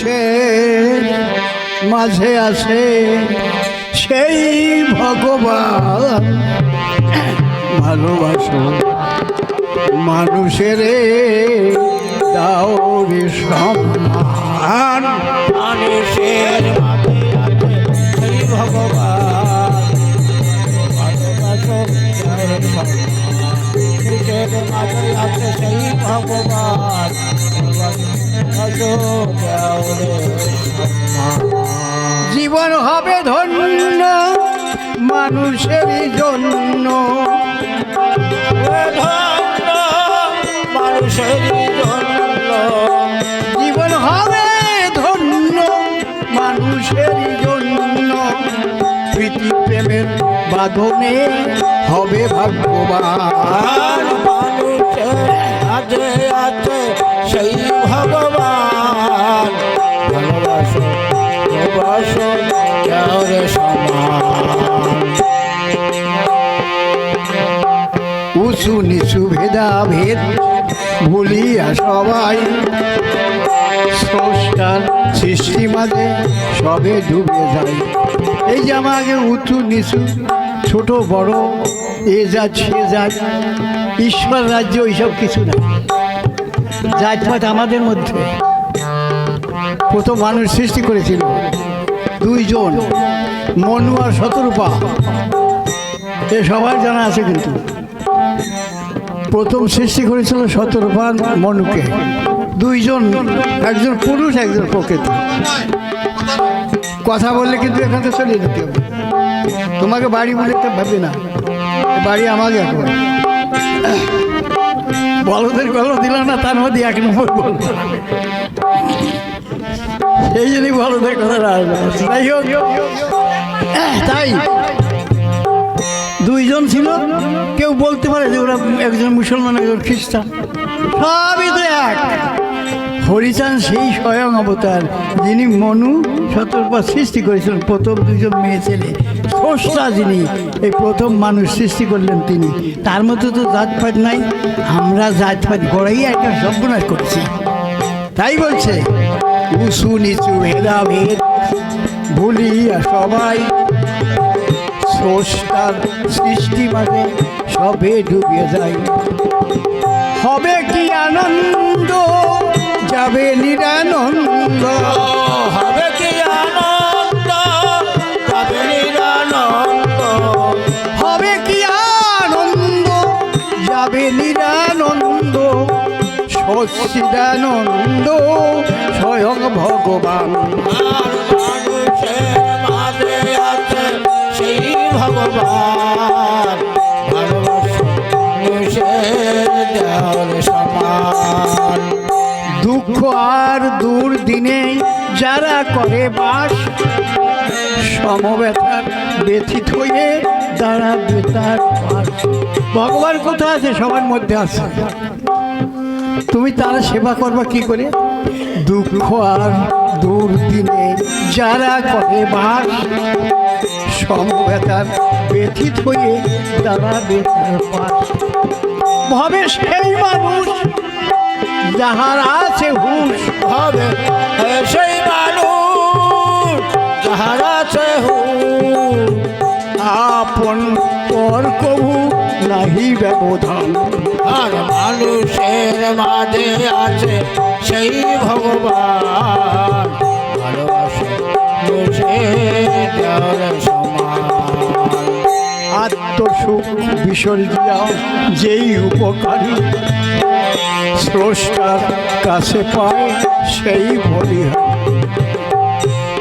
মানুষের মাঝে আছে সেই ভগবান। ভালোবাসো মানুষের রে সম্মান। মানুষের আছে ভগবান। ভগবান। জীবন হবে ধন্য মানুষেরই জন্য। ধন্য মানুষের জন্য। জীবন হবে ধন্য মানুষেরই জন্য। প্রীতি প্রেমের বাঁধনে হবে ভাগ্যবান। মানুষের মাঝে আছে উঁচু নিচু ভেদা ভেদ ভুলিয়া সবাই। স্রষ্টার সৃষ্টি মাঝে সবে ডুবে যায়। এই যে আমাকে উঁচু নিচু, ছোট বড়, এ জাত সে জাত ঈশ্বর রাজ্য এইসব কিছু না। জাতপাত আমাদের মধ্যে। প্রথম মানুষ সৃষ্টি করেছিল। দুইজন, মনু আর শতরূপা। এ সবার জানা আছে কিন্তু। প্রথম সৃষ্টি করেছিল শতরূপান মনুকে। দুইজন, একজন পুরুষ, একজন প্রকৃতি। কথা বললে কিন্তু এখান থেকে চলে যেতে হবে। তোমাকে বাড়ি বলে তো ভাববে না, বাড়ি আমাকে বলদের গল্প দিলাম না, তার মধ্যে এক নম্বর বল। সেই জন্যই বলদের কথা যাই হোক। তাই। দুইজন ছিল। কেউ বলতে পারে যে ওরা একজন মুসলমান, একজন খ্রিস্টান। সবই তো এক। হরিচান সেই স্বয়ং অবতার, যিনি মনু সতর্ক সৃষ্টি করেছিলেন। প্রথম দুজন মেয়ে ছেলে স্রষ্টা যিনি, এই প্রথম মানুষ সৃষ্টি করলেন তিনি। তার মধ্যে তো জাত জাতপাত নাই। আমরা জাত জাতপাত গড়াই একটা সর্বনাশ করছি। তাই বলছে, উঁচু নিচু ভেদাভেদ ভুলিয়া সবাই স্রষ্টার সৃষ্টি মাঝে সবে ডুবে যায়। হবে কি আনন্দ? যাবে নিরানন্দ। হবে কি আনন্দ? তবে নিরানন্দ। হবে কি আনন্দ? যাবে নিরানন্দ। সচ্চিদানন্দ স্বয়ং ভগবান। ভগবান দুঃখ আর দূর দিনে যারা করে বাস ব্যথিত হয়ে দাঁড়াবে তার ভগবান কোথায় আছে? সবার মধ্যে আছে। তুমি তার সেবা করবা কি করে? দুঃখ আর দূর দিনে যারা করে বাস সমব্যথার ব্যথিত হয়ে দাঁড়াবে তার পাশ। ভবে সেই মানুষ যাহার আছে হুশ এ সেই মানুষ যাহার আছে আপন পর কবু নাহি ব্যবধান। আর মানুষের মাঝে আছে সেই ভগবান। ভালোবাসে সমান। আত্মসুখ বিসর্জিয়া যেই উপকারী স্রষ্টার কাছে পায় সেই বলি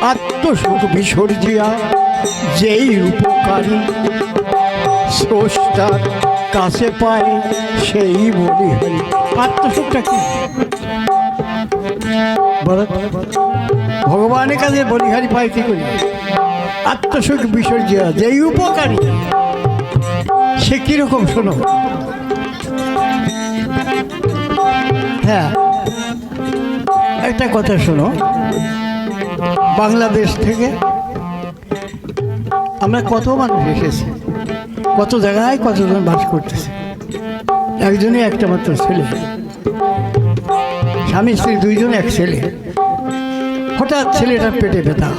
আত্মসুখ বিসর্জিয়া যেই উপকারী স্রষ্টার কাছে পায় সেই বলি হরি আত্মসুখটা কি? ভগবানের কাছে বলিহারি পায় কি করি? আত্মসুখ বিসর্জিয়া, যেই উপকারী, সে কীরকম, শোনো। হ্যাঁ একটা কথা শোনো। বাংলাদেশ থেকে আমরা কত মানুষ এসেছি, কত জায়গায় কতজন বাস করতেছে। একজনই একটা মাত্র ছেলে। স্বামী স্ত্রী দুইজন এক ছেলে। হঠাৎ ছেলেটার পেটে ব্যথা।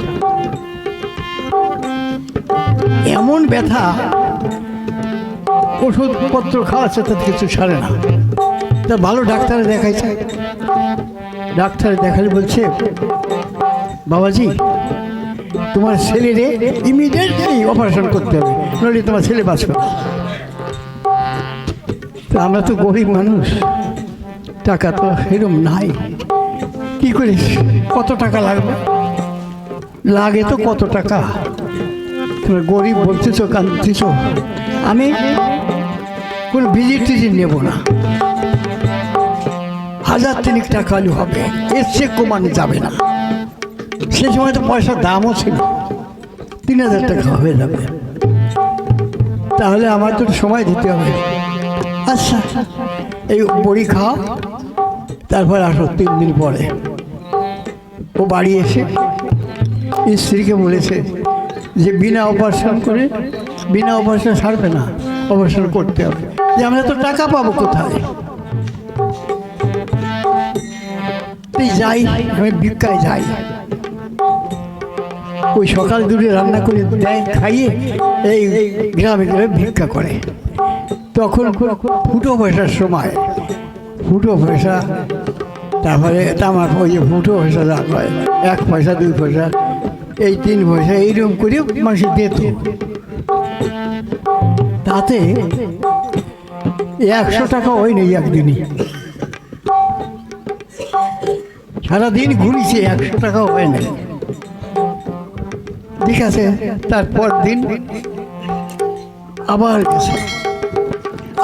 এমন ব্যথা, ওষুধপত্র খাওয়াচ্ছে তাতে কিছু সারে না। তা ভালো ডাক্তারে দেখাইছে। ডাক্তার দেখালে বলছে, বাবাজি, তোমার ছেলেরে ইমিডিয়েটলি অপারেশন করতে হবে, নইলে তোমার ছেলে বাঁচবে তা আমরা তো গরিব মানুষ, টাকা তো এরম নাই। কি করিস কত টাকা লাগবে? লাগে তো কত টাকা। তুমি গরিব বলতেছ, কাঁদতেছ। আমি কোনো ভিজিট টিজিট নেব না। হাজার তিনিক টাকা হলে হবে, এর চেয়ে কমানো যাবে না। সে সময় তো পয়সার দামও ছিল। তিন হাজার টাকা হয়ে যাবে। তাহলে আমার তো সময় দিতে হবে। আচ্ছা এই বড়ি খাও, তারপর আসো তিন দিন পরে। ও বাড়ি এসে, স্ত্রীকে বলেছে যে বিনা অপারেশন করে বিনা অপারেশন সারবে না অপারেশন করতে হবে। যে আমরা তো টাকা পাবো কোথায়? যাই, আমি ভিক্ষায় যাই। ওই সকাল দূরে রান্না করে দেয়, খাইয়ে এই গ্রামে গ্রামে ভিক্ষা করে। তখন ফুটো পয়সার সময়, ফুটো পয়সা তারপরে তামার ওই ফুটো পয়সা হয় এক পয়সা, দুই পয়সা এই তিন পয়সা এইরকম করে মানুষ দিত তাতে একশো টাকা ওই নেই একদিনই। সারাদিন ঘুরিছে, একশো টাকা হয় নাই। ঠিক আছে, তারপর দিন আবার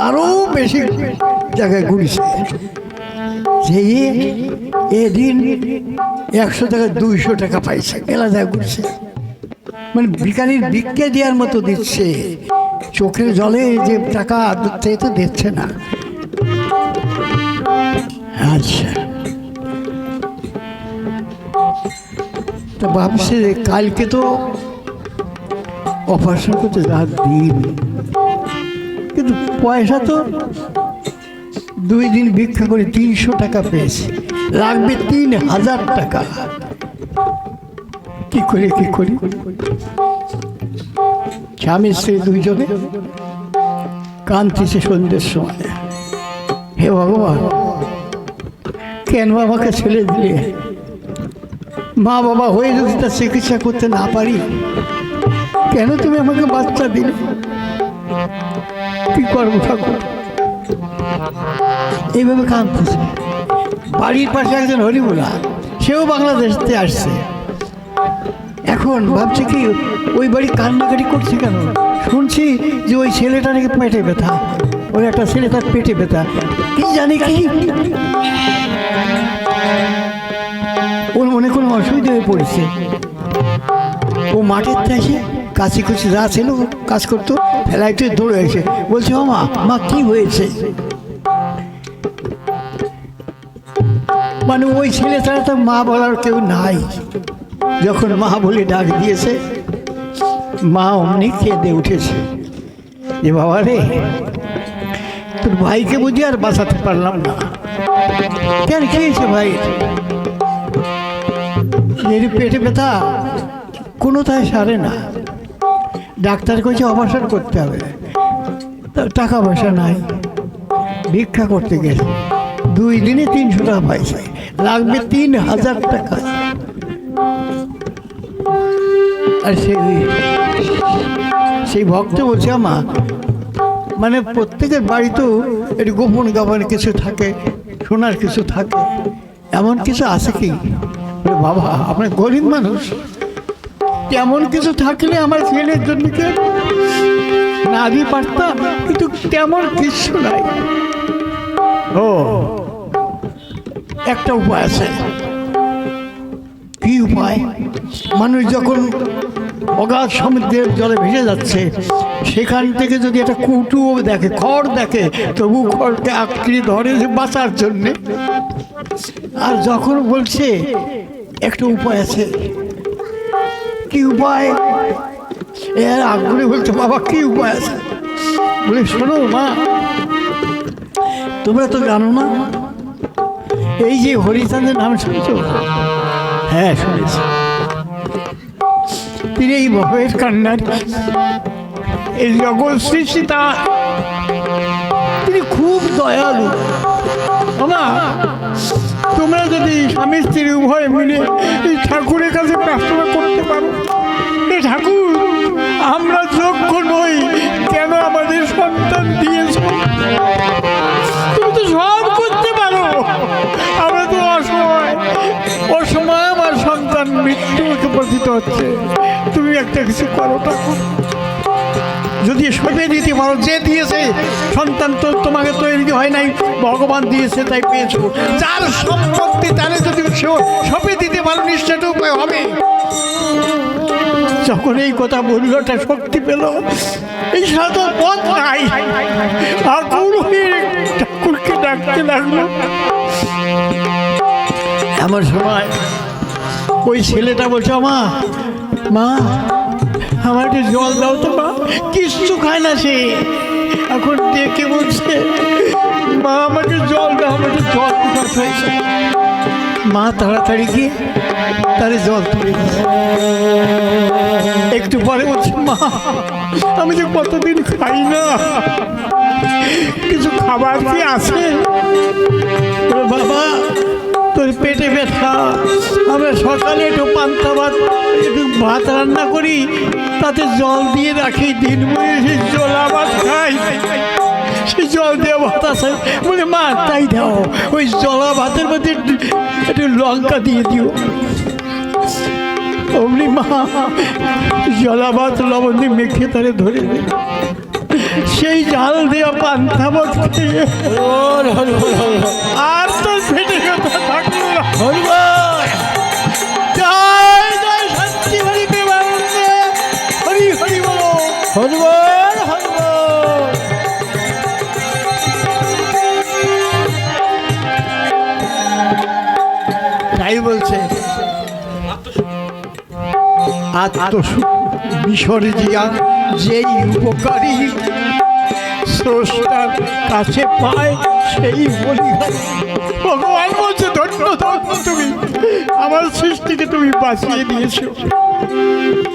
আরও বেশি জায়গায় ঘুরিছে। যে এদিন একশো টাকা দুইশো টাকা পাইছে মেলা জায়গায় ঘুরছে। মানে ভিকারির ভিক্ষে দেওয়ার মতো দিচ্ছে। চোখের জলে যে টাকা সে তো দিচ্ছে না। আচ্ছা। তা ভাবছে কালকে তো অপারেশন করতে যা দিন। কিন্তু পয়সা তো দুই দিন ভিক্ষা করে তিনশো টাকা পেয়েছে। লাগবে তিন হাজার টাকা। কি করে, কি করি? স্বামী স্ত্রী দুইজনে কান্তিছে সন্ধ্যের সময়। হে ভগবান, কেন আমাকে ছেলে দিলে? মা বাবা হয়ে যদি তার চিকিৎসা করতে না পারি, কেন তুমি আমাকে বাচ্চা দিলে? কি করব ঠাকুর? এইভাবে কাঁদতেছে বাড়ির পাশে একজন হরিবোলা সেও বাংলাদেশতে আসছে। এখন ভাবছে কি, ওই বাড়ি কান্নাকাটি করছে কেন? শুনছি যে ওই ছেলেটা নাকি পেটে ব্যথা। ওই একটা ছেলে তার পেটে ব্যথা। কি জানি কি? ওর মনে কোনো অসুবিধা হয়ে পড়েছে। ও মাঠের থেকে কাছে কুচি যা ছিল, কাজ করতো ফেলাইতে দৌড়ে এসে, বলছে মা মা, কি হয়েছে? মানে ওই ছেলে ছাড়া তো মা বলার কেউ নাই। যখন মা বলে ডাক দিয়েছে, মা অমনি কেঁদে উঠেছে। যে বাবা রে, তোর ভাইকে বুঝি আর বাঁচাতে পারলাম না। কেন খেয়েছে ভাই? এর পেটে ব্যথা কোনোটাই সারে না। ডাক্তার কইছে অপারেশন করতে হবে। টাকা পয়সা নাই। ভিক্ষা করতে গেছে। দুই দিনে তিনশো টাকা পাইছে। লাগবে তিন হাজার টাকা। আর সেই সেই ভক্ত বলছে আমার মানে প্রত্যেকের বাড়িতেও একটু গোপন গোপন কিছু থাকে সোনার কিছু থাকে। এমন কিছু আছে কি? বাবা, আপনার গরিব মানুষ তেমন কিছু থাকলে আমার ছেলের জন্য না দিয়ে পারতাম? কিন্তু তেমন কিছু নাই। ও, একটা উপায় আছে। কি উপায়? মানুষ যখন অগাধ সমুদ্রের জলে ভেসে যাচ্ছে, সেখান থেকে যদি একটা কুটুও দেখে, খড় দেখে, তবু খড়কে আঁকড়ে ধরে বাঁচার জন্যে। আর যখন বলছে, একটা উপায় আছে। কি উপায়? এর আগ্রহে বলছে, বাবা, কি উপায় আছে? বলে, শোনো মা, তোমরা তো জানো না, এই যে হরিচাঁদের নাম শুনছো? হ্যাঁ শুনেছি। তিনি এই ভবের কান্নার, এই জগৎ সৃষ্টি তা তিনি খুব দয়ালু। বাবা তোমরা যদি স্বামী স্ত্রী উভয় মিলে এই ঠাকুরের কাছে প্রার্থনা করতে পারো। এ ঠাকুর, আমরা যোগ্য নই, কেন আমাদের সন্তান দিয়েছ? তুমি তো সব করতে পারো। আমরা তো অসময় অসময় আমার সন্তান মৃত্যুকে পতিত হচ্ছে। তুমি একটা কিছু করো ঠাকুর। যদি সবে দিতে পারো যে দিয়েছে, সন্তান তো তোমাকে তৈরি হয় নাই, ভগবান দিয়েছে, তাই পেয়েছ। যার সম্পত্তি তাহলে যদি সেও সবে দিতে পারো নিশ্চয়টা উপায় হবে। যখন এই কথা বলল, একটা শক্তি পেল। এই সাথে পথ নাই। হয়ে ঠাকুরকে ডাকতে লাগল। এমন সময় ওই ছেলেটা বলছে, মা মা আমার একটু জল দাও তো, মা। কিচ্ছু খায় না সে। এখন ডেকে বলছে, মা, আমাকে জল দাও আমাকে জল পিপাস হয়েছে মা, তাড়াতাড়ি গিয়ে তারে জল তুলে একটু পরে বলছে, মা, আমি যে কতদিন খাই না। কিছু খাবার কি আছে? বাবা, তোর পেটে ব্যথা। আমরা সকালে একটু পান্তা ভাত একটু ভাত রান্না করি তাতে জল দিয়ে রাখি দিন সেই জলা ভাত খাই। সে জল দেওয়া ভাত আছে। বলে মা তাই দাও। ওই জলা ভাতের মধ্যে একটু- লঙ্কা দিয়ে দিও। অমনি মা জলা ভাত লবণ দিয়ে মেখে তারে ধরে দিল। সেই জাল দেওয়া ভাত খেয়ে হল হল আর তোর পেটে কথা থাকল না। বলো হল বল, হল বল। তাই বলছে আত্মসুখ মিশরে জিয়া যেই উপকারী স্রষ্টার কাছে পায় সেই বলিহারি ভগবান বলছে ধন্য তুমি আমার সৃষ্টিকে তুমি বাঁচিয়ে দিয়েছ।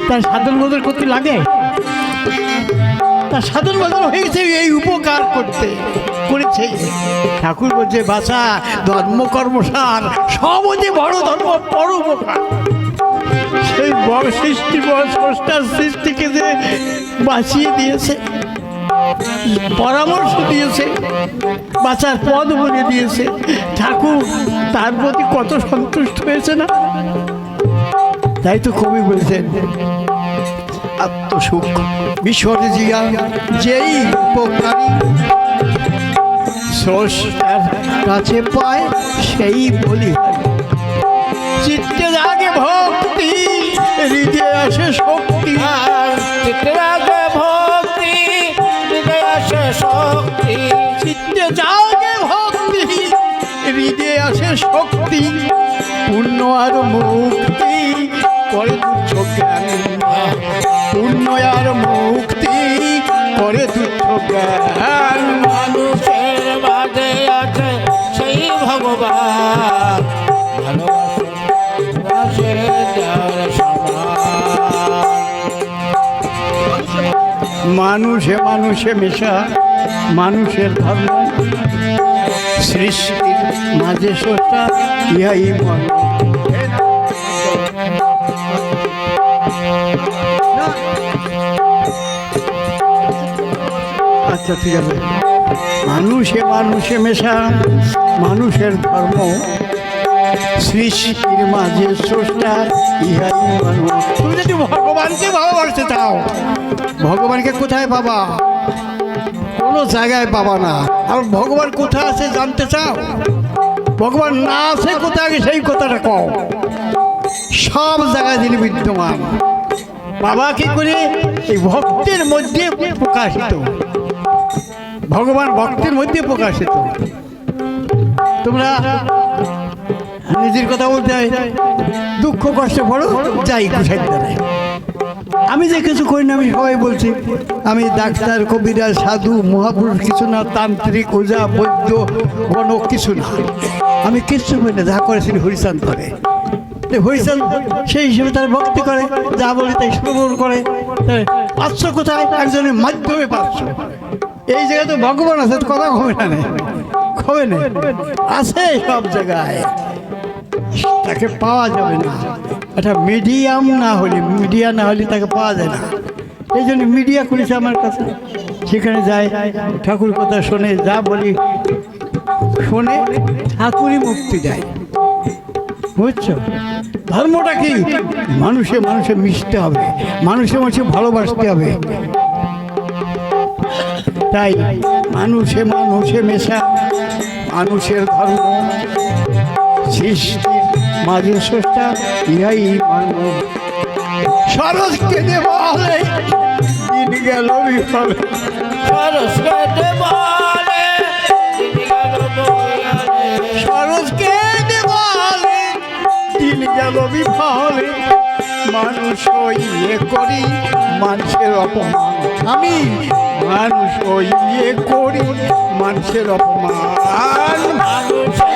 তার সাধন বদল করতে লাগে? তার সাধন বদল হয়েছে, এই উপকার করতে, করেছে। ঠাকুর বলছে বাসা ধর্ম কর্মসার সব যে বড় ধর্ম, বড় উপকার। সেই বড় সৃষ্টি, বড় সৃষ্টিকে যে বাঁচিয়ে দিয়েছে, পরামর্শ দিয়েছে, বাঁচার পদ বলে দিয়েছে, ঠাকুর তার প্রতি কত সন্তুষ্ট হয়েছে না? তাই তো কবি বলছেন আত্মসুখ। বিশ্বরে জিয়া যেই উপকারী স্রষ্টার কাছে পায় সেই বলি। চিত্তে জাগে ভক্তি হৃদয়ে আসে শক্তি। আর চিত্তে রাগে ভক্তি হৃদয়ে আসে শক্তি। চিত্তে জাগে ভক্তি হৃদয়ে আসে শক্তি। পুণ্য আর মুক্তি করে তুচ্ছ জ্ঞান পুণ্য আর মুক্তি করে তুচ্ছ জ্ঞান। মানুষের মাঝে আছে সেই ভগবান। ভালোবাসে মানুষে মানুষে মেশা মানুষের ধর্ম সৃষ্টির মাঝে সোটা ইহাই মন আচ্ছা ঠিক আছে। মানুষে মানুষে মেশা, মানুষের ধর্ম। সৃষ্টির মাঝে স্রষ্টা, ইহাই মানুষ। তুমি যদি ভগবানকে ভালোবাসতে চাও, ভগবানকে কোথায় পাবা? কোনো জায়গায় পাবা না। আর ভগবান কোথায় আছে জানতে চাও? ভগবান না আছে কোথায় সেই কথাটা কও। সব জায়গায় তিনি বিদ্যমান। বাবা কি করে? এই ভক্তের মধ্যে প্রকাশিত। ভগবান ভক্তের মধ্যে প্রকাশিত। তোমরা নিজের কথা বলতে দুঃখ কষ্ট পড়ো যাই দাঁড়ায় আমি যে কিছু করি না, আমি সবাই বলছি, আমি ডাক্তার, কবিরাজ, সাধু, মহাপুরুষ, কিছু না, তান্ত্রিক, ওজা, বৈদ্য গণক কিছু না। আমি কিচ্ছু করি না, যা করেছিল হরিচান করে। তো হরিচাঁদ সেই হিসেবে তার ভক্তি করে, যা বলে তাই শ্রবণ করে। পাচ্ছ কোথায়? একজনের মাধ্যমে পাচ্ছ এই জায়গায় তো ভগবান আছে কথা হবে না। হবে না। আছে সব জায়গায়। তাকে পাওয়া যাবে না। এটা মিডিয়াম না হলে, মিডিয়া না হলে তাকে পাওয়া যায় না। এই জন্য মিডিয়া করেছে আমার কাছে সেখানে যায়, ঠাকুর কথা শোনে, যা বলি শোনে, ঠাকুরই মুক্তি দেয়। বুঝছ? ধর্মটা কি? মানুষে মানুষে মিশতে হবে। মানুষে মানুষে ভালোবাসতে হবে। তাই মানুষে মানুষে মেশা, মানুষের ধর্ম সৃষ্টির মাঝে স্রষ্টা ইহাই মানব। সরসকে বলে দিন গেল বিফলে। বয়ালে। সরসকে বলে দিন গেল বিফলে। মানুষ ইয়ে করি মানুষের অপমান। আমি মানুষ ইয়ে করি মানুষের অপমান। মানুষে